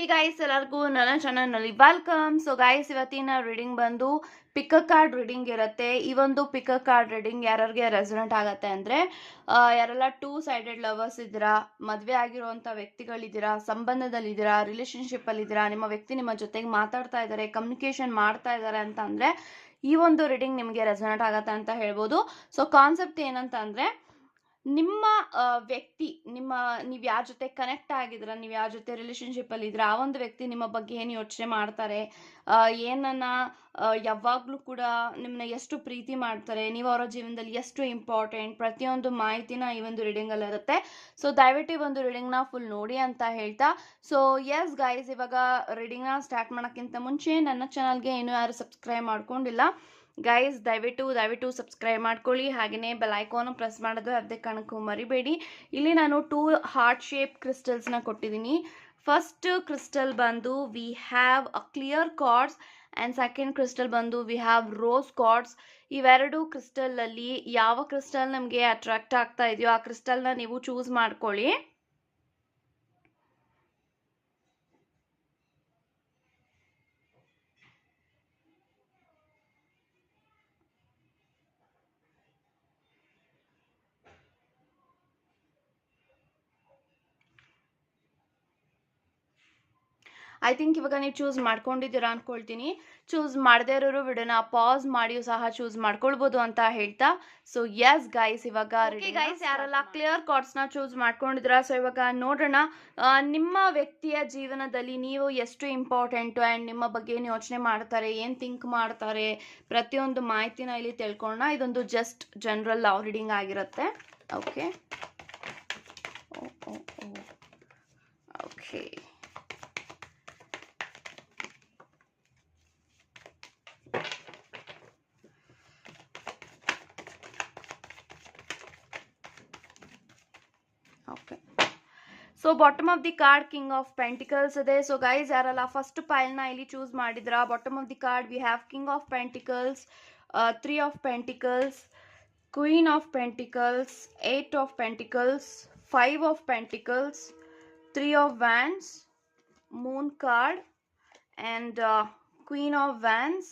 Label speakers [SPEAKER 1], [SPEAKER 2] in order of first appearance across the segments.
[SPEAKER 1] ಹಿ guys ಎಲ್ಲರಿಗೂ ನನ್ನ ಚಾನಲ್ನಲ್ಲಿ ವೆಲ್ಕಮ್ ಸೊ ಗಾಯ್ಸ್ ಇವತ್ತಿನ ರೀಡಿಂಗ್ ಬಂದು ಪಿಕ್ ಕಾರ್ಡ್ ರೀಡಿಂಗ್ ಇರುತ್ತೆ. ಈ ಒಂದು ಪಿಕ್ ಕಾರ್ಡ್ ರೀಡಿಂಗ್ ಯಾರ್ಯಾರಿಗೆ ರೆಸೊನೆಂಟ್ ಆಗುತ್ತೆ ಅಂದರೆ ಯಾರೆಲ್ಲ ಟೂ ಸೈಡೆಡ್ ಲವರ್ಸ್ ಇದ್ದೀರಾ, ಮದುವೆ ಆಗಿರುವಂಥ ವ್ಯಕ್ತಿಗಳಿದ್ದೀರಾ, ಸಂಬಂಧದಲ್ಲಿದ್ದೀರಾ ರಿಲೇಷನ್ಶಿಪ್ಪಲ್ಲಿದ್ದೀರಾ ನಿಮ್ಮ ವ್ಯಕ್ತಿ ನಿಮ್ಮ ಜೊತೆಗೆ ಮಾತಾಡ್ತಾ ಇದ್ದಾರೆ ಕಮ್ಯುನಿಕೇಷನ್ ಮಾಡ್ತಾ ಇದ್ದಾರೆ ಅಂತ ಅಂದರೆ, ಈ ಒಂದು ರೀಡಿಂಗ್ ನಿಮಗೆ ರೆಸನೆಂಟ್ ಆಗುತ್ತೆ ಅಂತ ಹೇಳ್ಬೋದು. ಸೊ ಕಾನ್ಸೆಪ್ಟ್ ಏನಂತ ಅಂದರೆ ನಿಮ್ಮ ವ್ಯಕ್ತಿ, ನಿಮ್ಮ, ನೀವು ಯಾರ ಜೊತೆ ಕನೆಕ್ಟ್ ಆಗಿದ್ರ ನೀವು ಯಾರ ಜೊತೆ ರಿಲೇಶನ್ಶಿಪ್ಪಲ್ಲಿ ಇದ್ರ ಆ ಒಂದು ವ್ಯಕ್ತಿ ನಿಮ್ಮ ಬಗ್ಗೆ ಏನು ಯೋಚನೆ ಮಾಡ್ತಾರೆ? ಏನನ್ನ ಯಾವಾಗಲೂ ಕೂಡ ನಿಮ್ಮನ್ನ ಎಷ್ಟು ಪ್ರೀತಿ ಮಾಡ್ತಾರೆ? ನೀವು ಅವರ ಜೀವನದಲ್ಲಿ ಎಷ್ಟು ಇಂಪಾರ್ಟೆಂಟ್ ಪ್ರತಿಯೊಂದು ಮಾಹಿತಿನ ಈ ಒಂದು ರೀಡಿಂಗ್ ಅಲ್ಲಿ ಇರುತ್ತೆ. ಸೊ ದಯವಿಟ್ಟು ಈ ಒಂದು ರೀಡಿಂಗ್ನ ಫುಲ್ ನೋಡಿ ಅಂತ ಹೇಳ್ತಾ ಸೊ ಎಸ್ ಗೈಸ್ ಇವಾಗ ನ ಸ್ಟಾರ್ಟ್ ಮಾಡೋಕ್ಕಿಂತ ಮುಂಚೆ ನನ್ನ ಚಾನಲ್ಗೆ ಇನ್ನೂ ಯಾರು ಸಬ್ಸ್ಕ್ರೈಬ್ ಮಾಡ್ಕೊಂಡಿಲ್ಲ ಗೈಸ್ ದಯವಿಟ್ಟು ದಯವಿಟ್ಟು ಸಬ್ಸ್ಕ್ರೈಬ್ ಮಾಡ್ಕೊಳ್ಳಿ. ಹಾಗೆಯೇ ಬೆಲೈಕೋನ ಪ್ರೆಸ್ ಮಾಡೋದು ಯಾವುದೇ ಕಾರಣಕ್ಕೂ ಮರಿಬೇಡಿ. ಇಲ್ಲಿ ನಾನು ಟೂ ಹಾರ್ಟ್ ಶೇಪ್ ಕ್ರಿಸ್ಟಲ್ಸ್ನ ಕೊಟ್ಟಿದ್ದೀನಿ. ಫಸ್ಟ್ ಕ್ರಿಸ್ಟಲ್ ಬಂದು we have a clear cards and second crystal ಬಂದು ವಿ ಹ್ಯಾವ್ ರೋಸ್ ಕಾರ್ಡ್ಸ್ ಇವೆರಡು ಕ್ರಿಸ್ಟಲಲ್ಲಿ ಯಾವ ಕ್ರಿಸ್ಟಲ್ ನಮಗೆ ಅಟ್ರಾಕ್ಟ್ ಆಗ್ತಾ ಇದೆಯೋ ಆ ಕ್ರಿಸ್ಟಲ್ನ ನೀವು ಚೂಸ್ ಮಾಡ್ಕೊಳ್ಳಿ. ಐ ಥಿಂಕ್ ಇವಾಗ ನೀವು ಚೂಸ್ ಮಾಡ್ಕೊಂಡಿದ್ದೀರಾ ಅನ್ಕೊಳ್ತೀನಿ. ಚೂಸ್ ಮಾಡದೇ ಇರೋರು ವಿಡಿಯೋನ ಪಾಸ್ ಮಾಡಿಯೂ ಸಹ ಚೂಸ್ ಮಾಡ್ಕೊಳ್ಬೋದು ಅಂತ ಹೇಳ್ತಾ. ಸೊ ಎಸ್ ಗೈಸ್ ಇವಾಗ ಗೈಸ್ ಯಾರೆಲ್ಲ ಕ್ಲಿಯರ್ ಕಾರ್ಡ್ಸ್ನ ಚೂಸ್ ಮಾಡ್ಕೊಂಡಿದ್ರ ಸೊ ಇವಾಗ ನೋಡೋಣ. ನಿಮ್ಮ ವ್ಯಕ್ತಿಯ ಜೀವನದಲ್ಲಿ ನೀವು ಎಷ್ಟು ಇಂಪಾರ್ಟೆಂಟ್ ಆ್ಯಂಡ್ ನಿಮ್ಮ ಬಗ್ಗೆ ಏನು ಯೋಚನೆ ಮಾಡ್ತಾರೆ ಏನು ಥಿಂಕ್ ಮಾಡ್ತಾರೆ? ಪ್ರತಿಯೊಂದು ಮಾಹಿತಿನ ಇಲ್ಲಿ ತಿಳ್ಕೊಳ್ಳೋಣ. ಇದೊಂದು ಜಸ್ಟ್ ಜನರಲ್ ಲವ್ ರೀಡಿಂಗ್ ಆಗಿರುತ್ತೆ. Okay okay okay so bottom of the card king of pentacles ಇದೆ ಸೊ ಗೈಸ್ ಯಾರಲ್ಲ ಫಸ್ಟ್ ಪೈಲ್ನ ಇಲ್ಲಿ ಚೂಸ್ ಮಾಡಿದ್ರ bottom of the card we have king of pentacles three of pentacles queen of pentacles eight of pentacles five of pentacles three of wands moon card and queen of wands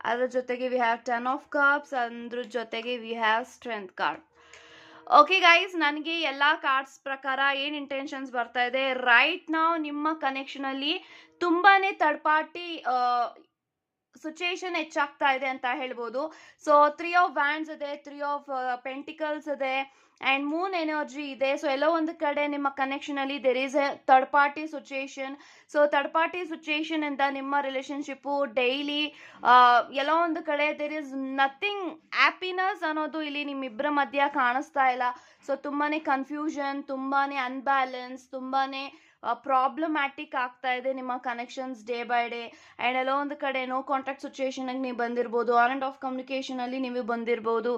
[SPEAKER 1] ಅದ್ರ ಜೊತೆಗೆ we have ten of cups ಅದ್ರ ಜೊತೆಗೆ we have strength card okay guys ನನಗೆ ಎಲ್ಲ cards ಪ್ರಕಾರ ಏನು intentions ಬರ್ತಾ ಇದೆ? ರೈಟ್ ನಾವು ನಿಮ್ಮ ಕನೆಕ್ಷನಲ್ಲಿ ತುಂಬಾನೇ ಥರ್ಡ್ ಪಾರ್ಟಿ ಸಿಚುಯೇಷನ್ ಹೆಚ್ಚಾಗ್ತಾ ಇದೆ ಅಂತ ಹೇಳ್ಬೋದು. ಸೊ ತ್ರೀ ಆಫ್ ವ್ಯಾಂಡ್ಸ್ ಇದೆ ತ್ರೀ ಆಫ್ ಪೆಂಟಿಕಲ್ಸ್ ಇದೆ ಆ್ಯಂಡ್ ಮೂನ್ ಎನರ್ಜಿ ಇದೆ. ಸೊ ಎಲ್ಲೋ ಒಂದು ಕಡೆ ನಿಮ್ಮ ಕನೆಕ್ಷನಲ್ಲಿ there is a third party situation so third party situation ಇಂದ ನಿಮ್ಮ ರಿಲೇಶನ್ಶಿಪ್ಪು ಡೈಲಿ ಎಲ್ಲೋ ಒಂದು ಕಡೆ ದೆರ್ ಈಸ್ ನಥಿಂಗ್ ಹ್ಯಾಪಿನೆಸ್ ಅನ್ನೋದು ಇಲ್ಲಿ ನಿಮ್ಮಿಬ್ಬರ ಮಧ್ಯ ಕಾಣಿಸ್ತಾ ಇಲ್ಲ. ಸೊ ತುಂಬಾ ಕನ್ಫ್ಯೂಷನ್ ತುಂಬಾ ಅನ್ಬ್ಯಾಲೆನ್ಸ್ ತುಂಬಾನೇ ಪ್ರಾಬ್ಲಮ್ಯಾಟಿಕ್ ಆಗ್ತಾ ಇದೆ ನಿಮ್ಮ connections day by day and ಎಲ್ಲೋ ಒಂದು ಕಡೆ ನೋ ಕಾಂಟ್ಯಾಕ್ಟ್ ಸಿಚುಯೇಷನ್ಗೆ ನೀವು ಬಂದಿರ್ಬೋದು. ಆನ್ ಆ್ಯಂಡ್ ಆಫ್ ಕಮ್ಯುನಿಕೇಷನಲ್ಲಿ ನೀವು ಬಂದಿರ್ಬೋದು.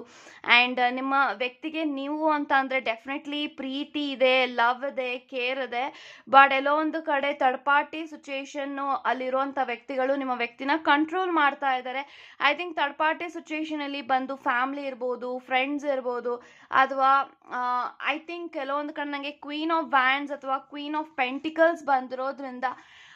[SPEAKER 1] ಆ್ಯಂಡ್ ನಿಮ್ಮ ವ್ಯಕ್ತಿಗೆ ನೀವು ಅಂತ ಅಂದರೆ ಡೆಫಿನೆಟ್ಲಿ ಪ್ರೀತಿ ಇದೆ ಲವ್ ಇದೆ ಕೇರ್ ಇದೆ. ಬಟ್ ಎಲ್ಲೋ ಒಂದು ಕಡೆ ಥರ್ಡ್ ಪಾರ್ಟಿ ಸಿಚುಯೇಷನ್ನು ಅಲ್ಲಿರುವಂಥ ವ್ಯಕ್ತಿಗಳು ನಿಮ್ಮ ವ್ಯಕ್ತಿನ ಕಂಟ್ರೋಲ್ ಮಾಡ್ತಾ ಇದ್ದಾರೆ ಐ ಥಿಂಕ್ ಥರ್ಡ್ ಪಾರ್ಟಿ ಸಿಚುಯೇಷನಲ್ಲಿ ಬಂದು ಫ್ಯಾಮ್ಲಿ ಇರ್ಬೋದು ಫ್ರೆಂಡ್ಸ್ ಇರ್ಬೋದು. ಅಥವಾ ಐ ಥಿಂಕ್ ಕೆಲವೊಂದು ಕಡೆ ನನಗೆ ಕ್ವೀನ್ ಆಫ್ ವ್ಯಾನ್ಸ್ ಅಥವಾ ಕ್ವೀನ್ ಆಫ್ ಪೆಂಟಿಕಲ್ಸ್ ಬಂದಿರೋದ್ರಿಂದ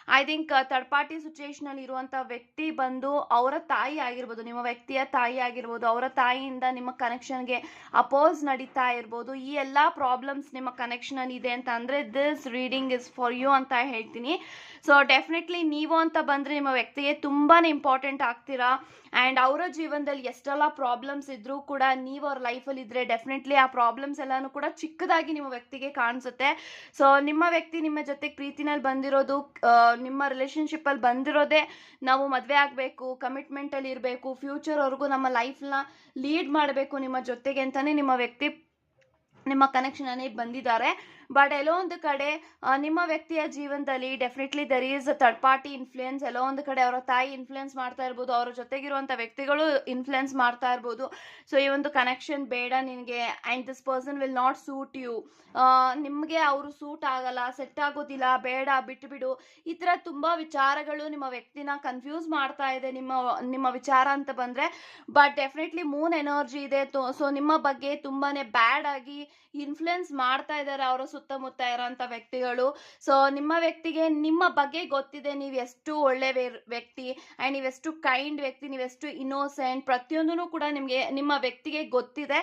[SPEAKER 1] ಐ ಥಿಂಕ್ ಥರ್ಡ್ ಪಾರ್ಟಿ ಸಿಚುಯೇಷನಲ್ಲಿ ಇರುವಂಥ ವ್ಯಕ್ತಿ ಬಂದು ಅವರ ತಾಯಿ ಆಗಿರ್ಬೋದು, ನಿಮ್ಮ ವ್ಯಕ್ತಿಯ ತಾಯಿ ಆಗಿರ್ಬೋದು, ಅವರ ತಾಯಿಯಿಂದ ನಿಮ್ಮ ಕನೆಕ್ಷನ್ಗೆ ಅಪೋಸ್ ನಡೀತಾ ಇರ್ಬೋದು, ಈ ಎಲ್ಲ ಪ್ರಾಬ್ಲಮ್ಸ್ ನಿಮ್ಮ ಕನೆಕ್ಷನಲ್ಲಿ ಇದೆ ಅಂತ ಅಂದರೆ this reading is for you ಅಂತ ಹೇಳ್ತೀನಿ. ಸೊ ಡೆಫಿನೆಟ್ಲಿ ನೀವು ಅಂತ ಬಂದರೆ ನಿಮ್ಮ ವ್ಯಕ್ತಿಗೆ ತುಂಬಾ ಇಂಪಾರ್ಟೆಂಟ್ ಆಗ್ತೀರಾ? ಆ್ಯಂಡ್ ಅವರ ಜೀವನದಲ್ಲಿ ಎಷ್ಟೆಲ್ಲ ಪ್ರಾಬ್ಲಮ್ಸ್ ಇದ್ದರೂ ಕೂಡ ನೀವು ಅವ್ರ ಅಲ್ಲಿ ಇದ್ದರೆ ಡೆಫಿನೆಟ್ಲಿ ಆ ಪ್ರಾಬ್ಲಮ್ಸ್ ಎಲ್ಲಾನು ಕೂಡ ಚಿಕ್ಕದಾಗಿ ನಿಮ್ಮ ವ್ಯಕ್ತಿಗೆ ಕಾಣಿಸುತ್ತೆ. ಸೊ ನಿಮ್ಮ ವ್ಯಕ್ತಿ ನಿಮ್ಮ ಜೊತೆ ಪ್ರೀತಿನಲ್ಲಿ ಬಂದಿರೋದು ನಿಮ್ಮ ರಿಲೇಷನ್ಶಿಪ್ಪಲ್ಲಿ ಬಂದಿರೋದೇ ನಾವು ಮದುವೆ ಆಗಬೇಕು ಕಮಿಟ್ಮೆಂಟಲ್ಲಿ ಇರಬೇಕು ಫ್ಯೂಚರ್ವರೆಗೂ ನಮ್ಮ ಲೈಫ್ನ ಲೀಡ್ ಮಾಡಬೇಕು ನಿಮ್ಮ ಜೊತೆಗೆ ಅಂತಲೇ ನಿಮ್ಮ ವ್ಯಕ್ತಿ, ನಿಮ್ಮ ಕನೆಕ್ಷನಲ್ಲಿ ಬಂದಿದ್ದಾರೆ. ಬಟ್ ಎಲ್ಲೋ ಒಂದು ಕಡೆ ನಿಮ್ಮ ವ್ಯಕ್ತಿಯ ಜೀವನದಲ್ಲಿ definitely there is third party influence ಎಲ್ಲೋ ಒಂದು ಕಡೆ, ಅವರ ತಾಯಿ ಇನ್ಫ್ಲುಯೆನ್ಸ್ ಮಾಡ್ತಾ ಇರ್ಬೋದು, ಅವರ ಜೊತೆಗಿರುವಂಥ ವ್ಯಕ್ತಿಗಳು ಇನ್ಫ್ಲುಯೆನ್ಸ್ ಮಾಡ್ತಾ ಇರ್ಬೋದು. ಸೊ ಈ ಒಂದು ಕನೆಕ್ಷನ್ ಬೇಡ ನಿನಗೆ and this person will not suit you ನಿಮಗೆ ಅವರು ಸೂಟ್ ಆಗಲ್ಲ ಸೆಟ್ ಆಗೋದಿಲ್ಲ, ಬೇಡ ಬಿಟ್ಟುಬಿಡು ಈ ಥರ ತುಂಬ ವಿಚಾರಗಳು ನಿಮ್ಮ ವ್ಯಕ್ತಿನ ಕನ್ಫ್ಯೂಸ್ ಮಾಡ್ತಾ ಇದೆ, ನಿಮ್ಮ ನಿಮ್ಮ ವಿಚಾರ ಅಂತ ಬಂದರೆ. ಬಟ್ ಡೆಫಿನೆಟ್ಲಿ ಮೂನ್ ಎನರ್ಜಿ ಇದೆ. ಸೊ ನಿಮ್ಮ ಬಗ್ಗೆ ತುಂಬಾ ಬ್ಯಾಡ್ ಆಗಿ ಇನ್ಫ್ಲುಯೆನ್ಸ್ ಮಾಡ್ತಾ ಇದ್ದಾರೆ. ಅವರ ಸುತ್ತಮುತ್ತ ಇರೋಂಥ ವ್ಯಕ್ತಿಗಳು. ಸೊ ನಿಮ್ಮ ವ್ಯಕ್ತಿಗೆ ನಿಮ್ಮ ಬಗ್ಗೆ ಗೊತ್ತಿದೆ. ನೀವು ಎಷ್ಟು ಒಳ್ಳೆ ವ್ಯಕ್ತಿ ಆ್ಯಂಡ್ ನೀವೆಷ್ಟು ಕೈಂಡ್ ವ್ಯಕ್ತಿ ನೀವೆಷ್ಟು ಇನ್ನೋಸೆಂಟ್ ಪ್ರತಿಯೊಂದೂ ಕೂಡ ನಿಮಗೆ, ನಿಮ್ಮ ವ್ಯಕ್ತಿಗೆ ಗೊತ್ತಿದೆ.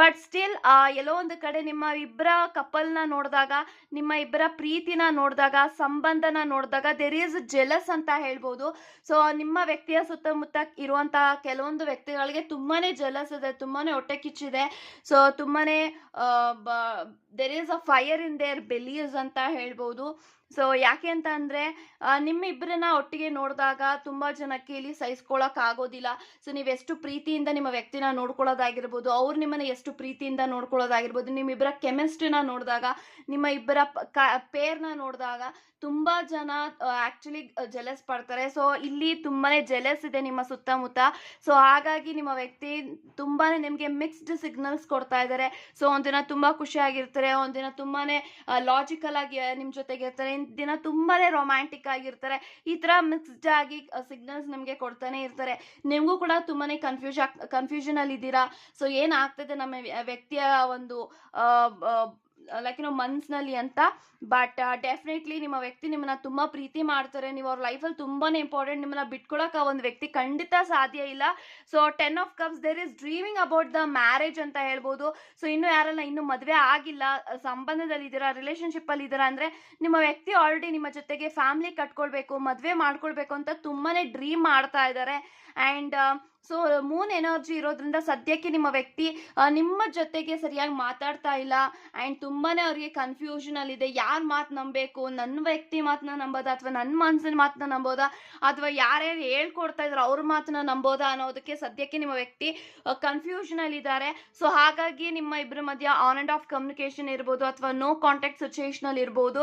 [SPEAKER 1] ಬಟ್ ಸ್ಟಿಲ್ ಎಲ್ಲೋ ಒಂದು ಕಡೆ ನಿಮ್ಮ ಇಬ್ಬರ ಕಪಲ್ನ ನೋಡಿದಾಗ, ನಿಮ್ಮ ಇಬ್ಬರ ಪ್ರೀತಿನ ನೋಡಿದಾಗ, ಸಂಬಂಧನ ನೋಡಿದಾಗ ದೇರ್ ಈಸ್ ಜೆಲಸ್ ಅಂತ ಹೇಳ್ಬೋದು. ಸೊ ನಿಮ್ಮ ವ್ಯಕ್ತಿಯ ಸುತ್ತಮುತ್ತ ಇರುವಂತಹ ಕೆಲವೊಂದು ವ್ಯಕ್ತಿಗಳಿಗೆ ತುಂಬಾನೇ ಜೆಲಸ್ ಇದೆ, ತುಂಬಾನೇ ಹೊಟ್ಟೆ ಕಿಚ್ಚಿದೆ. ಸೊ ತುಂಬಾನೇ there is a fire in their bellies ಅಂತ ಹೇಳ್ಬೋದು. ಸೊ ಯಾಕೆ ಅಂತ ಅಂದರೆ ನಿಮ್ಮಿಬ್ಬರನ್ನ ಒಟ್ಟಿಗೆ ನೋಡಿದಾಗ ತುಂಬಾ ಜನಕ್ಕೆ ಇಲ್ಲಿ ಸಹಿಸ್ಕೊಳಕ್ ಆಗೋದಿಲ್ಲ. ಸೊ ಎಷ್ಟು ಪ್ರೀತಿಯಿಂದ ನಿಮ್ಮ ವ್ಯಕ್ತಿನ ನೋಡ್ಕೊಳ್ಳೋದಾಗಿರ್ಬೋದು, ಅವ್ರು ನಿಮ್ಮನ್ನ ಎಷ್ಟು ಪ್ರೀತಿಯಿಂದ ನೋಡ್ಕೊಳ್ಳೋದಾಗಿರ್ಬೋದು ನಿಮ್ಮಿಬ್ಬರ ಕೆಮಿಸ್ಟ್ರಿನ ನೋಡಿದಾಗ, ನಿಮ್ಮ ಇಬ್ಬರ ಪೇರ್ನ ನೋಡಿದಾಗ ತುಂಬಾ ಜನ ಆಕ್ಚುಲಿ ಜೆಲಸ್ ಪಡ್ತಾರೆ. ಸೊ ಇಲ್ಲಿ ತುಂಬಾನೇ ಜೆಲಸ್ ಇದೆ ನಿಮ್ಮ ಸುತ್ತಮುತ್ತ. ಸೊ ಹಾಗಾಗಿ ನಿಮ್ಮ ವ್ಯಕ್ತಿ ತುಂಬಾನೇ ನಿಮಗೆ ಮಿಕ್ಸ್ಡ್ ಸಿಗ್ನಲ್ಸ್ ಕೊಡ್ತಾ ಇದ್ದಾರೆ. ಸೊ ಒಂದಿನ ತುಂಬ ಖುಷಿಯಾಗಿರ್ತಾರೆ, ಒಂದಿನ ತುಂಬಾನೇ ಲಾಜಿಕಲ್ ಆಗಿ ನಿಮ್ಮ ಜೊತೆಗೆ ಇರ್ತಾರೆ ದಿನ ತುಂಬಾನೇ ರೊಮ್ಯಾಂಟಿಕ್ ಆಗಿರ್ತಾರೆ. ಈ ತರ ಮಿಕ್ಸ್ಡ್ ಆಗಿ ಸಿಗ್ನಲ್ಸ್ ನಿಮಗೆ ಕೊಡ್ತಾನೆ ಇರ್ತಾರೆ. ನಿಮಗೂ ಕೂಡ ತುಂಬಾನೇ ಕನ್ಫ್ಯೂಷ್ ಕನ್ಫ್ಯೂಷನ್ ಅಲ್ಲಿ ಇದ್ದೀರಾ ಸೊ ಏನಾಗ್ತದೆ ನಮ್ಮ ವ್ಯ- ವ್ಯಕ್ತಿಯ ಒಂದು ಲೈಕ್ ಏನೋ ಮನ್ಸ್ನಲ್ಲಿ ಅಂತ. ಬಟ್ ಡೆಫಿನೆಟ್ಲಿ ನಿಮ್ಮ ವ್ಯಕ್ತಿ ನಿಮ್ಮನ್ನ ತುಂಬಾ ಪ್ರೀತಿ ಮಾಡ್ತಾರೆ. ನೀವು ಅವ್ರ ಲೈಫಲ್ಲಿ ತುಂಬಾನೇ ಇಂಪಾರ್ಟೆಂಟ್ ನಿಮ್ಮನ್ನ ಬಿಟ್ಕೊಳಕ್ ಆ ಒಂದು ವ್ಯಕ್ತಿ ಖಂಡಿತ ಸಾಧ್ಯ ಇಲ್ಲ. So ten of cups there is dreaming about the marriage ಅಂತ ಹೇಳ್ಬೋದು. ಸೊ ಇನ್ನು ಯಾರೆಲ್ಲ ಇನ್ನು ಮದುವೆ ಆಗಿಲ್ಲ ಸಂಬಂಧದಲ್ಲಿ ಇದ್ದೀರಾ ರಿಲೇಶನ್ಶಿಪ್ ಅಲ್ಲಿ ಇದ್ದೀರಾ ಅಂದ್ರೆ ನಿಮ್ಮ ವ್ಯಕ್ತಿ ಆಲ್ರೆಡಿ ನಿಮ್ಮ ಜೊತೆಗೆ ಫ್ಯಾಮಿಲಿ ಕಟ್ಕೊಳ್ಬೇಕು, ಮದುವೆ ಮಾಡ್ಕೊಳ್ಬೇಕು ಅಂತ ತುಂಬಾನೇ ಡ್ರೀಮ್ ಮಾಡ್ತಾ ಇದ್ದಾರೆ. ಆ್ಯಂಡ್ ಸೊ ಮೂನ್ ಎನರ್ಜಿ ಇರೋದ್ರಿಂದ ಸದ್ಯಕ್ಕೆ ನಿಮ್ಮ ವ್ಯಕ್ತಿ ನಿಮ್ಮ ಜೊತೆಗೆ ಸರಿಯಾಗಿ ಮಾತಾಡ್ತಾ ಇಲ್ಲ. ಆ್ಯಂಡ್ ತುಂಬಾನೇ ಅವ್ರಿಗೆ ಕನ್ಫ್ಯೂಷನ್ ಅಲ್ಲಿ ಇದೆ. ಯಾರ ಮಾತು ನಂಬಬೇಕು? ನನ್ನ ವ್ಯಕ್ತಿ ಮಾತನ್ನ ನಂಬೋದಾ? ಅಥವಾ ನನ್ನ ಮನಸ್ಸಿನ ಮಾತನ್ನ ನಂಬೋದಾ? ಅಥವಾ ಯಾರ್ಯಾರು ಹೇಳ್ಕೊಡ್ತಾ ಇದ್ರು ಅವ್ರ ಮಾತನ್ನ ನಂಬೋದಾ ಅನ್ನೋದಕ್ಕೆ ಸದ್ಯಕ್ಕೆ ನಿಮ್ಮ ವ್ಯಕ್ತಿ ಕನ್ಫ್ಯೂಷನ್ ಅಲ್ಲಿ ಇದ್ದಾರೆ. ಸೊ ಹಾಗಾಗಿ ನಿಮ್ಮ ಇಬ್ಬರ ಮಧ್ಯ ಆನ್ ಅಂಡ್ ಆಫ್ ಕಮ್ಯುನಿಕೇಶನ್ ಇರ್ಬೋದು, ಅಥವಾ ನೋ ಕಾಂಟ್ಯಾಕ್ಟ್ ಸಿಚುಯೇಷನ್ ಅಲ್ಲಿ ಇರ್ಬೋದು.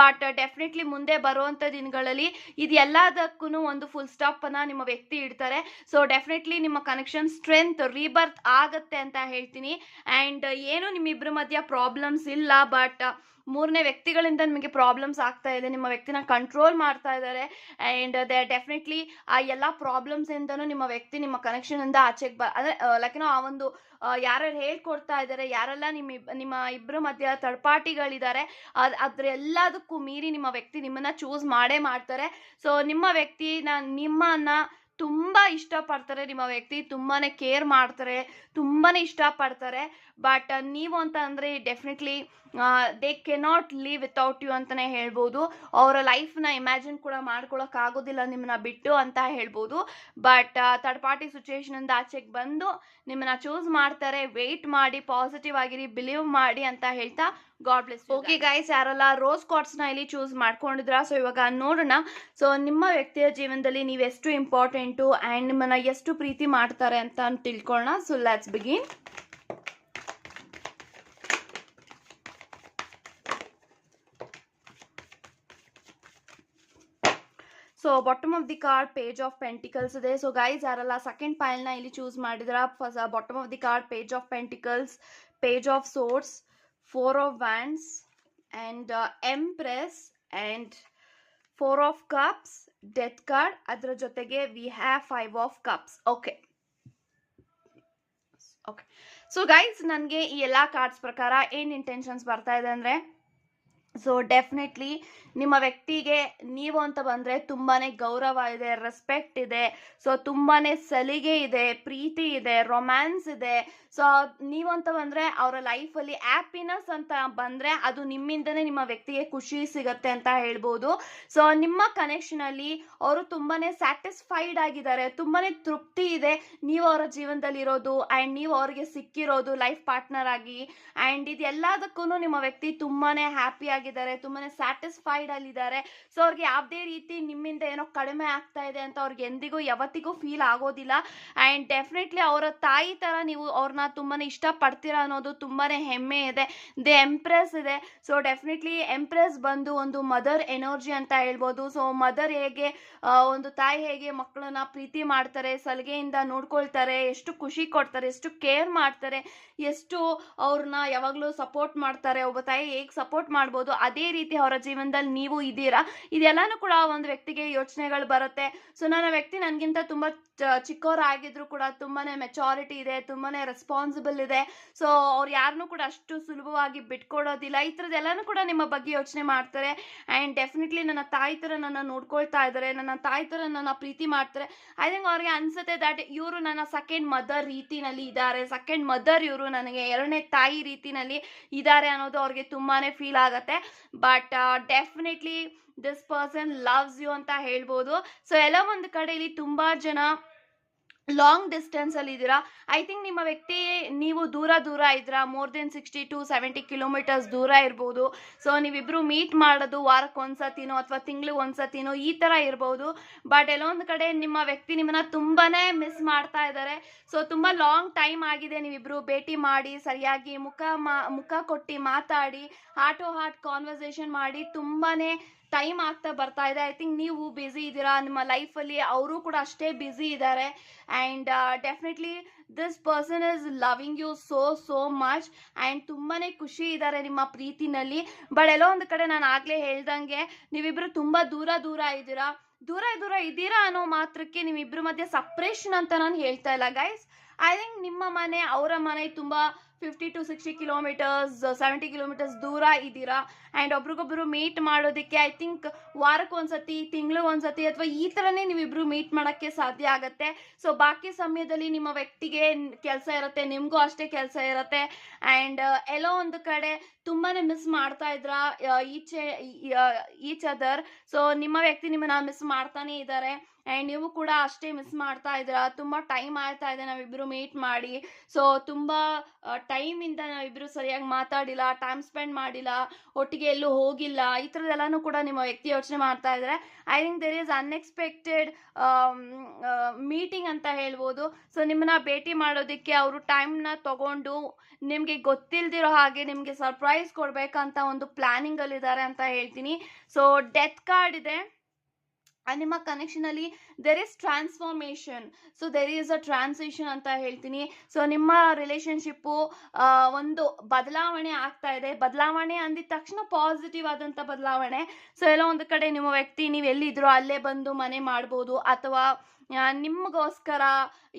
[SPEAKER 1] ಬಟ್ ಡೆಫಿನೆಟ್ಲಿ ಮುಂದೆ ಬರುವಂತ ದಿನಗಳಲ್ಲಿ ಇದೆಲ್ಲದಕ್ಕೂ ಒಂದು ಫುಲ್ ಸ್ಟಾಪ್ ಅನ್ನ ನಿಮ್ಮ ವ್ಯಕ್ತಿ ಇಡ್ತಾರೆ. ಸೊ ಡೆಫಿನೆಟ್ಲಿ ನಿಮ್ಮ ಕನೆಕ್ಷನ್ ಸ್ಟ್ರೆಂತ್ ರೀಬರ್ತ್ ಆಗತ್ತೆ ಅಂತ ಹೇಳ್ತೀನಿ. ಆ್ಯಂಡ್ ಏನು ನಿಮ್ಮಿಬ್ಬರ ಮಧ್ಯ ಪ್ರಾಬ್ಲಮ್ಸ್ ಇಲ್ಲ ಬಟ್ ಮೂರನೇ ವ್ಯಕ್ತಿಗಳಿಂದ ನಿಮಗೆ ಪ್ರಾಬ್ಲಮ್ಸ್ ಆಗ್ತಾ ಇದೆ, ನಿಮ್ಮ ವ್ಯಕ್ತಿನ ಕಂಟ್ರೋಲ್ ಮಾಡ್ತಾ ಇದ್ದಾರೆ. ಆ್ಯಂಡ್ ದೇ ಡೆಫಿನೆಟ್ಲಿ ಆ ಎಲ್ಲ ಪ್ರಾಬ್ಲಮ್ಸ್ ಇಂದನೂ ನಿಮ್ಮ ವ್ಯಕ್ತಿ ನಿಮ್ಮ ಕನೆಕ್ಷನ್ ಇಂದ ಆಚೆಗೆ ಬ ಅಂದರೆ ಲೈಕ್ ಆ ಒಂದು ಯಾರ್ಯಾರು ಹೇಳ್ಕೊಡ್ತಾ ಇದ್ದಾರೆ, ಯಾರೆಲ್ಲ ನಿಮ್ಮ ನಿಮ್ಮ ಇಬ್ಬರ ಮಧ್ಯ ತಡ್ಪಾಟಿಗಳಿದ್ದಾರೆ ಅದು, ಅದ್ರ ಎಲ್ಲದಕ್ಕೂ ಮೀರಿ ನಿಮ್ಮ ವ್ಯಕ್ತಿ ನಿಮ್ಮನ್ನ ಚೂಸ್ ಮಾಡೇ ಮಾಡ್ತಾರೆ. ಸೊ ನಿಮ್ಮ ವ್ಯಕ್ತಿನ, ನಿಮ್ಮನ್ನ ತುಂಬಾ ಇಷ್ಟಪಡ್ತಾರೆ ನಿಮ್ಮ ವ್ಯಕ್ತಿ, ತುಂಬಾನೇ ಕೇರ್ ಮಾಡ್ತಾರೆ, ತುಂಬಾನೇ ಇಷ್ಟಪಡ್ತಾರೆ. ಬಟ್ ನೀವು ಅಂತ ಅಂದರೆ definitely they cannot leave without you ಅಂತಲೇ ಹೇಳ್ಬೋದು. ಅವರ ಲೈಫ್ನ ಇಮ್ಯಾಜಿನ್ ಕೂಡ ಮಾಡ್ಕೊಳ್ಳೋಕ್ಕಾಗೋದಿಲ್ಲ ನಿಮ್ಮನ್ನ ಬಿಟ್ಟು ಅಂತ ಹೇಳ್ಬೋದು. ಬಟ್ ಥರ್ಡ್ ಪಾರ್ಟಿ ಸಿಚುಯೇಷನ್ ಇಂದ ಆಚೆಗೆ ಬಂದು ನಿಮ್ಮನ್ನ ಚೂಸ್ ಮಾಡ್ತಾರೆ ವೆಯ್ಟ್ ಮಾಡಿ ಪಾಸಿಟಿವ್ ಆಗಿರಿ ಬಿಲೀವ್ ಮಾಡಿ ಅಂತ ಹೇಳ್ತಾ ಗಾಡ್ ಬ್ಲೆಸ್ ಓಕೆ ಗೈಸ್ ಯಾರೆಲ್ಲ ರೋಸ್ನ ಇಲ್ಲಿ ಚೂಸ್ ಮಾಡ್ಕೊಂಡಿದ್ರ? ಸೊ ಇವಾಗ ನೋಡೋಣ. ಸೊ ನಿಮ್ಮ ವ್ಯಕ್ತಿಯ ಜೀವನದಲ್ಲಿ ನೀವು ಎಷ್ಟು ಇಂಪಾರ್ಟೆಂಟು ಅಂಡ್ ನಿಮ್ಮನ್ನ ಎಷ್ಟು ಪ್ರೀತಿ ಮಾಡ್ತಾರೆ ಅಂತ ತಿಳ್ಕೊಳ್ಳೋಣ. So let's begin so bottom of the card page of pentacles ಇದೆ. ಸೊ ಗೈಸ್ ಯಾರೆಲ್ಲ ಸೆಕೆಂಡ್ನ ಇಲ್ಲಿ ಚೂಸ್ ಮಾಡಿದ್ರ? Bottom of the card page of pentacles page of swords four of wands and empress and four of cups death card ಅದರ ಜೊತೆಗೆ we have five of cups okay okay so guys ನನಗೆ ಈ ಎಲ್ಲ cards ಪ್ರಕಾರ ಏನು intentions ಬರ್ತಾ ಇದೆ ಅಂದರೆ ಸೊ ಡೆಫಿನೆಟ್ಲಿ ನಿಮ್ಮ ವ್ಯಕ್ತಿಗೆ ನೀವು ಅಂತ ಬಂದರೆ ತುಂಬಾ ಗೌರವ ಇದೆ ರೆಸ್ಪೆಕ್ಟ್ ಇದೆ. ಸೊ ತುಂಬಾ ಸಲಿಗೆ ಇದೆ, ಪ್ರೀತಿ ಇದೆ ರೊಮ್ಯಾನ್ಸ್ ಇದೆ. ಸೊ ನೀವು ಅಂತ ಬಂದರೆ ಅವರ ಲೈಫಲ್ಲಿ ಹ್ಯಾಪಿನೆಸ್ ಅಂತ ಬಂದರೆ ಅದು ನಿಮ್ಮಿಂದನೇ ನಿಮ್ಮ ವ್ಯಕ್ತಿಗೆ ಖುಷಿ ಸಿಗತ್ತೆ ಅಂತ ಹೇಳ್ಬೋದು. ಸೊ ನಿಮ್ಮ ಕನೆಕ್ಷನಲ್ಲಿ ಅವರು ತುಂಬಾ ಸ್ಯಾಟಿಸ್ಫೈಡ್ ಆಗಿದ್ದಾರೆ ತುಂಬಾ ತೃಪ್ತಿ ಇದೆ. ನೀವು ಅವರ ಜೀವನದಲ್ಲಿ ಇರೋದು ಆ್ಯಂಡ್ ನೀವು ಅವರಿಗೆ ಸಿಕ್ಕಿರೋದು ಲೈಫ್ ಪಾರ್ಟ್ನರ್ ಆಗಿ. ಆ್ಯಂಡ್ ಇದೆಲ್ಲದಕ್ಕೂ ನಿಮ್ಮ ವ್ಯಕ್ತಿ ತುಂಬಾ ಹ್ಯಾಪಿ ಆಗಿದ್ದಾರೆ, ತುಂಬಾನೇ ಸ್ಯಾಟಿಸ್ಫೈಡ್ ಅಲ್ಲಿದ್ದಾರೆ. ಸೊ ಅವ್ರಿಗೆ ಯಾವುದೇ ರೀತಿ ನಿಮ್ಮಿಂದ ಏನೋ ಕಡಿಮೆ ಆಗ್ತಾ ಇದೆ ಅಂತ ಅವ್ರಿಗೆ ಎಂದಿಗೂ, ಯಾವತ್ತಿಗೂ ಫೀಲ್ ಆಗೋದಿಲ್ಲ. ಆ್ಯಂಡ್ ಡೆಫಿನೆಟ್ಲಿ ಅವರ ತಾಯಿ ಥರ ನೀವು ಅವ್ರನ್ನ ತುಂಬಾ ಇಷ್ಟಪಡ್ತೀರಾ ಅನ್ನೋದು ತುಂಬಾ ಹೆಮ್ಮೆ ಇದೆ. ದೆ ಎಂಪ್ರೆಸ್ ಇದೆ. ಸೊ ಡೆಫಿನೆಟ್ಲಿ ಎಂಪ್ರೆಸ್ ಬಂದು ಒಂದು ಮದರ್ ಎನರ್ಜಿ ಅಂತ ಹೇಳ್ಬೋದು. ಸೊ ಮದರ್ ಹೇಗೆ ಒಂದು ತಾಯಿ ಹೇಗೆ ಮಕ್ಕಳನ್ನ ಪ್ರೀತಿ ಮಾಡ್ತಾರೆ, ಸಲಿಗೆಯಿಂದ ನೋಡ್ಕೊಳ್ತಾರೆ, ಎಷ್ಟು ಖುಷಿ ಕೊಡ್ತಾರೆ, ಎಷ್ಟು ಕೇರ್ ಮಾಡ್ತಾರೆ, ಎಷ್ಟು ಅವ್ರನ್ನ ಯಾವಾಗಲೂ ಸಪೋರ್ಟ್ ಮಾಡ್ತಾರೆ. ಒಬ್ಬ ತಾಯಿ ಹೇಗೆ ಸಪೋರ್ಟ್ ಮಾಡ್ಬೋದು ಅದೇ ರೀತಿ ಅವರ ಜೀವನದಲ್ಲಿ ನೀವು ಇದ್ದೀರಾ? ಇದೆಲ್ಲಾನು ಕೂಡ ಒಂದು ವ್ಯಕ್ತಿಗೆ ಯೋಚನೆಗಳು ಬರುತ್ತೆ. ಸೊ ನನ್ನ ವ್ಯಕ್ತಿ ನನಗಿಂತ ತುಂಬ ಚಿಕ್ಕವರಾಗಿದ್ರು ಕೂಡ ತುಂಬಾನೇ ಮೆಚಾರಿಟಿ ಇದೆ, ತುಂಬಾನೇ ರೆಸ್ಪಾನ್ಸಿಬಲ್ ಇದೆ. ಸೊ ಅವ್ರು ಯಾರನ್ನೂ ಕೂಡ ಅಷ್ಟು ಸುಲಭವಾಗಿ ಬಿಟ್ಕೊಡೋದಿಲ್ಲ. ಈ ಥರದ್ದೆಲ್ಲನೂ ಕೂಡ ನಿಮ್ಮ ಬಗ್ಗೆ ಯೋಚನೆ ಮಾಡ್ತಾರೆ. ಆ್ಯಂಡ್ ಡೆಫಿನೆಟ್ಲಿ ನನ್ನ ತಾಯಿ ಥರ ನನ್ನ ನೋಡ್ಕೊಳ್ತಾ ಇದ್ದಾರೆ. ನನ್ನ ತಾಯಿ ಥರ ನನ್ನ ಪ್ರೀತಿ ಮಾಡ್ತಾರೆ. ಐ ಥಿಂಕ್ ಅವ್ರಿಗೆ ಅನ್ಸುತ್ತೆ ದಟ್ ಇವರು ನನ್ನ ಸೆಕೆಂಡ್ ಮದರ್ ರೀತಿನಲ್ಲಿ ಇದ್ದಾರೆ. ಸೆಕೆಂಡ್ ಮದರ್ ಇವರು ನನಗೆ ಎರಡನೇ ತಾಯಿ ರೀತಿನಲ್ಲಿ ಇದ್ದಾರೆ ಅನ್ನೋದು ಅವ್ರಿಗೆ ತುಂಬಾನೇ ಫೀಲ್ ಆಗುತ್ತೆ. But definitely this person loves you ಅಂತ ಹೇಳ್ಬೋದು. ಸೊ ಎಲ್ಲ ಒಂದು ಕಡೆಯಲ್ಲಿ ತುಂಬಾ ಜನ ಲಾಂಗ್ ಡಿಸ್ಟೆನ್ಸಲ್ಲಿ ಇದ್ದೀರಾ? ಐ ಥಿಂಕ್ ನಿಮ್ಮ ವ್ಯಕ್ತಿ ನೀವು ದೂರ ದೂರ ಇದ್ದೀರಾ? More than sixty to seventy kilometres ದೂರ ಇರ್ಬೋದು. ಸೊ ನೀವಿಬ್ರು ಮೀಟ್ ಮಾಡೋದು ವಾರಕ್ಕೆ ಒಂದ್ಸತಿನೋ ಅಥವಾ ತಿಂಗ್ಳಿಗೆ ಒಂದ್ಸತಿನೋ ಈ ಥರ ಇರ್ಬೋದು. ಬಟ್ ಎಲ್ಲೊಂದು ಕಡೆ ನಿಮ್ಮ ವ್ಯಕ್ತಿ ನಿಮ್ಮನ್ನ ತುಂಬಾನೇ ಮಿಸ್ ಮಾಡ್ತಾ ಇದ್ದಾರೆ. ಸೊ ತುಂಬ ಲಾಂಗ್ ಟೈಮ್ ಆಗಿದೆ ನೀವಿಬ್ರು ಭೇಟಿ ಮಾಡಿ, ಸರಿಯಾಗಿ ಮುಖ ಮಾ, ಮುಖ ಕೊಟ್ಟು ಮಾತಾಡಿ ಹಾರ್ಟ್ ಟು ಹಾರ್ಟ್ ಕಾನ್ವರ್ಸೇಷನ್ ಮಾಡಿ, ತುಂಬಾನೇ ಟೈಮ್ ಆಗ್ತಾ ಬರ್ತಾ ಇದೆ. ಐ ಥಿಂಕ್ ನೀವು ಬ್ಯುಸಿ ಇದ್ದೀರಾ. ನಿಮ್ಮ ಲೈಫಲ್ಲಿ ಅವರು ಕೂಡ ಅಷ್ಟೇ ಬ್ಯುಸಿ ಇದ್ದಾರೆ. And definitely this person is loving you so so much and ತುಂಬಾ ಖುಷಿ ಇದ್ದಾರೆ ನಿಮ್ಮ ಪ್ರೀತಿನಲ್ಲಿ. ಬಟ್ ಎಲ್ಲೋ ಒಂದು ಕಡೆ ನಾನು ಆಗಲೇ ಹೇಳ್ದಂಗೆ ನೀವಿಬ್ರು ತುಂಬ ದೂರ ದೂರ ಇದ್ದೀರಾ? ದೂರ ದೂರ ಇದ್ದೀರಾ ಅನ್ನೋ ಮಾತ್ರಕ್ಕೆ ನೀವಿಬ್ರ ಮಧ್ಯೆ ಸಪ್ರೇಷನ್ ಅಂತ ನಾನು ಹೇಳ್ತಾ ಇಲ್ಲ ಗೈಸ್ ಐ ಥಿಂಕ್ ನಿಮ್ಮ ಮನೆ, ಅವರ ಮನೆ ತುಂಬ fifty to sixty kilometres seventy kilometres ದೂರ ಇದ್ದೀರಾ? ಆ್ಯಂಡ್ ಒಬ್ರಿಗೊಬ್ರು ಮೀಟ್ ಮಾಡೋದಕ್ಕೆ ಐ ಥಿಂಕ್ ವಾರಕ್ಕೆ ಒಂದ್ಸತಿ, ತಿಂಗಳು ಒಂದ್ಸತಿ, ಅಥವಾ ಈ ಥರನೇ ನೀವಿಬ್ರು ಮೀಟ್ ಮಾಡೋಕ್ಕೆ ಸಾಧ್ಯ ಆಗುತ್ತೆ. ಸೊ ಬಾಕಿ ಸಮಯದಲ್ಲಿ ನಿಮ್ಮ ವ್ಯಕ್ತಿಗೆ ಕೆಲಸ ಇರುತ್ತೆ, ನಿಮಗೂ ಅಷ್ಟೇ ಕೆಲಸ ಇರುತ್ತೆ. ಆ್ಯಂಡ್ ಎಲ್ಲೋ ಒಂದು ಕಡೆ ತುಂಬಾ ಮಿಸ್ ಮಾಡ್ತಾ ಇದ್ರ ಈಚೆ ಈಚ್ ಅದರ್ ಸೊ ನಿಮ್ಮ ವ್ಯಕ್ತಿ ನಿಮ್ಮನ್ನ ಮಿಸ್ ಮಾಡ್ತಾನೆ ಇದ್ದಾರೆ. ಆ್ಯಂಡ್ ನೀವು ಕೂಡ ಅಷ್ಟೇ ಮಿಸ್ ಮಾಡ್ತಾ ಇದ್ದೀರಾ? ತುಂಬ ಟೈಮ್ ಆಗ್ತಾ ಇದೆ ನಾವಿಬ್ಬರು ಮೀಟ್ ಮಾಡಿ. ಸೊ ತುಂಬ ಟೈಮಿಂದ ನಾವಿಬ್ಬರು ಸರಿಯಾಗಿ ಮಾತಾಡಿಲ್ಲ ಟೈಮ್ ಸ್ಪೆಂಡ್ ಮಾಡಿಲ್ಲ, ಒಟ್ಟಿಗೆ ಎಲ್ಲೂ ಹೋಗಿಲ್ಲ, ಈ ಥರದ್ದೆಲ್ಲನೂ ಕೂಡ ನಿಮ್ಮ ವ್ಯಕ್ತಿ ಯೋಚನೆ ಮಾಡ್ತಾ ಇದ್ದಾರೆ. I think there is unexpected meeting ಅಂತ ಹೇಳ್ಬೋದು. ಸೊ ನಿಮ್ಮನ್ನ ಭೇಟಿ ಮಾಡೋದಕ್ಕೆ ಅವರು ಟೈಮ್ನ ತಗೊಂಡು ನಿಮಗೆ ಗೊತ್ತಿಲ್ದಿರೋ ಹಾಗೆ ನಿಮಗೆ ಸರ್ಪ್ರೈಸ್ ಕೊಡಬೇಕಂತ ಒಂದು ಪ್ಲಾನಿಂಗಲ್ಲಿದ್ದಾರೆ ಅಂತ ಹೇಳ್ತೀನಿ. ಸೊ ಡೆತ್ ಕಾರ್ಡ್ ಇದೆ. ನಿಮ್ಮ ಕನೆಕ್ಷನಲ್ಲಿ there is transformation so there is a transition ಅಂತ ಹೇಳ್ತೀನಿ. ಸೊ ನಿಮ್ಮ ರಿಲೇಶನ್ಶಿಪ್ಪು ಒಂದು ಬದಲಾವಣೆ ಆಗ್ತಾ ಇದೆ. ಬದಲಾವಣೆ ಅಂದಿದ ತಕ್ಷಣ ಪಾಸಿಟಿವ್ ಆದಂಥ ಬದಲಾವಣೆ. ಸೊ ಎಲ್ಲೋ ಒಂದು ಕಡೆ ನಿಮ್ಮ ವ್ಯಕ್ತಿ, ನೀವು ಎಲ್ಲಿದ್ರೋ ಅಲ್ಲೇ ಬಂದು ಮನೆ ಮಾಡ್ಬೋದು. ಅಥವಾ ನಿಮಗೋಸ್ಕರ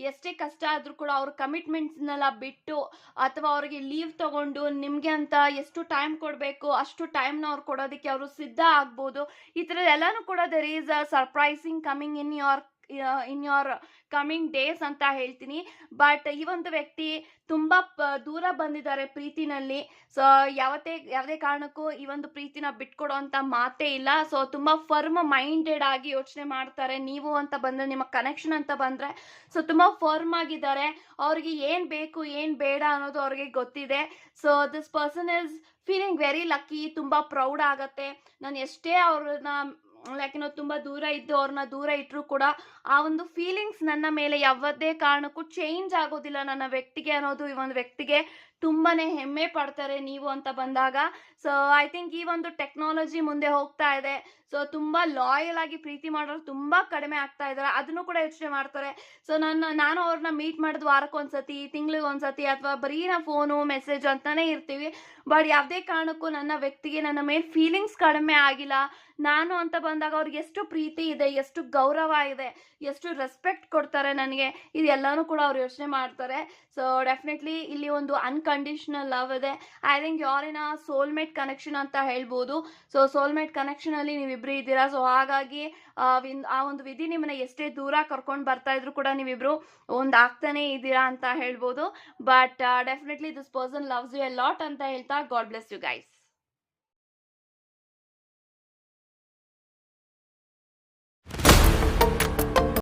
[SPEAKER 1] ಎಷ್ಟೇ ಕಷ್ಟ ಆದರೂ ಕೂಡ ಅವ್ರ ಕಮಿಟ್ಮೆಂಟ್ಸ್ನೆಲ್ಲ ಬಿಟ್ಟು ಅಥವಾ ಅವ್ರಿಗೆ ಲೀವ್ ತಗೊಂಡು ನಿಮಗೆ ಅಂತ ಎಷ್ಟು ಟೈಮ್ ಕೊಡಬೇಕು, ಅಷ್ಟು ಟೈಮ್ನ ಅವ್ರು ಕೊಡೋದಕ್ಕೆ ಅವರು ಸಿದ್ಧ ಆಗ್ಬೋದು. ಈ ಥರದ್ದೆಲ್ಲನೂ ಕೂಡ there is a surprising coming in your in your coming days ಅಂತ ಹೇಳ್ತೀನಿ. ಬಟ್ ಈ ಒಂದು ವ್ಯಕ್ತಿ ತುಂಬ ದೂರ ಬಂದಿದ್ದಾರೆ ಪ್ರೀತಿನಲ್ಲಿ. ಸೊ ಯಾವತ್ತೇ, ಯಾವುದೇ ಕಾರಣಕ್ಕೂ ಈ ಒಂದು ಪ್ರೀತಿನ ಬಿಟ್ಕೊಡೋ ಅಂತ ಮಾತೇ ಇಲ್ಲ. ಸೊ ತುಂಬ ಫರ್ಮ್ ಮೈಂಡೆಡ್ ಆಗಿ ಯೋಚನೆ ಮಾಡ್ತಾರೆ. ನೀವು ಅಂತ ಬಂದರೆ, ನಿಮ್ಮ ಕನೆಕ್ಷನ್ ಅಂತ ಬಂದರೆ ಸೊ ತುಂಬ ಫರ್ಮ್ ಆಗಿದ್ದಾರೆ. ಅವ್ರಿಗೆ ಏನು ಬೇಕು, ಏನು ಬೇಡ ಅನ್ನೋದು ಅವ್ರಿಗೆ ಗೊತ್ತಿದೆ. So this person is feeling very lucky ತುಂಬ ಪ್ರೌಡ್ ಆಗತ್ತೆ. ನಾನು ಎಷ್ಟೇ ಅವ್ರನ್ನ ಏನೋ ತುಂಬ ದೂರ ಇದ್ದು ಅವ್ರನ್ನ ದೂರ ಇಟ್ಟರು ಕೂಡ ಆ ಒಂದು ಫೀಲಿಂಗ್ಸ್ ನನ್ನ ಮೇಲೆ ಯಾವುದೇ ಕಾರಣಕ್ಕೂ ಚೇಂಜ್ ಆಗೋದಿಲ್ಲ ನನ್ನ ವ್ಯಕ್ತಿಗೆ ಅನ್ನೋದು ಈ ಒಂದು ವ್ಯಕ್ತಿಗೆ. ತುಂಬಾನೇ ಹೆಮ್ಮೆ ಪಡ್ತಾರೆ ನೀವು ಅಂತ ಬಂದಾಗ. ಸೊ ಐ ಥಿಂಕ್ ಈ ಒಂದು ಟೆಕ್ನಾಲಜಿ ಮುಂದೆ ಹೋಗ್ತಾ ಇದೆ. ಸೊ ತುಂಬಾ ಲಾಯಲ್ ಆಗಿ ಪ್ರೀತಿ ಮಾಡೋರು ತುಂಬಾ ಕಡಿಮೆ ಆಗ್ತಾ ಇದ್ದಾರೆ. ಅದನ್ನು ಕೂಡ ಯೋಚನೆ ಮಾಡ್ತಾರೆ. ಸೊ ನನ್ನ, ನಾನು ಅವ್ರನ್ನ ಮೀಟ್ ಮಾಡಿದ್ ವಾರಕ್ಕೆ ತಿಂಗ್ಳಿಗೆ ಒಂದ್ಸತಿ ಅಥವಾ ಬರೀ ನಾ ಫೋನು ಮೆಸೇಜ್ ಅಂತಾನೆ ಇರ್ತೀವಿ. ಬಟ್ ಯಾವುದೇ ಕಾರಣಕ್ಕೂ ನನ್ನ ವ್ಯಕ್ತಿಗೆ ನನ್ನ ಮೇಲೆ ಫೀಲಿಂಗ್ಸ್ ಕಡಿಮೆ ಆಗಿಲ್ಲ. ನಾನು ಅಂತ ಬಂದಾಗ ಅವ್ರಿಗೆ ಎಷ್ಟು ಪ್ರೀತಿ ಇದೆ, ಎಷ್ಟು ಗೌರವ ಇದೆ, ಎಷ್ಟು ರೆಸ್ಪೆಕ್ಟ್ ಕೊಡ್ತಾರೆ ನನಗೆ ಇದೆಲ್ಲಾನು ಕೂಡ ಅವ್ರು ಯೋಚನೆ ಮಾಡ್ತಾರೆ. ಸೊ ಡೆಫಿನೆಟ್ಲಿ ಇಲ್ಲಿ ಒಂದು ಅನ್ಕಂಡೀಷನಲ್ ಲವ್ ಇದೆ. I think a soulmate connection ಅಂತ ಹೇಳ್ಬೋದು. ಸೊ ಸೋಲ್ಮೇಟ್ ಕನೆಕ್ಷನ್ ಅಲ್ಲಿ ನೀವಿಬ್ರು ಇದ್ದೀರಾ? ಸೊ ಹಾಗಾಗಿ, ಆ ಒಂದು ವಿಧಿ ನಿಮ್ಮನ್ನ ಎಷ್ಟೇ ದೂರ ಕರ್ಕೊಂಡು ಬರ್ತಾ ಇದ್ರು ಕೂಡ ನೀವಿಬ್ರು ಒಂದು ಆಗ್ತಾನೆ ಇದ್ದೀರಾ ಅಂತ ಹೇಳ್ಬೋದು. But definitely this person loves you a lot ಅಂತ ಹೇಳ್ತಾ ಗಾಡ್ ಬ್ಲೆಸ್ ಯು ಗೈಸ್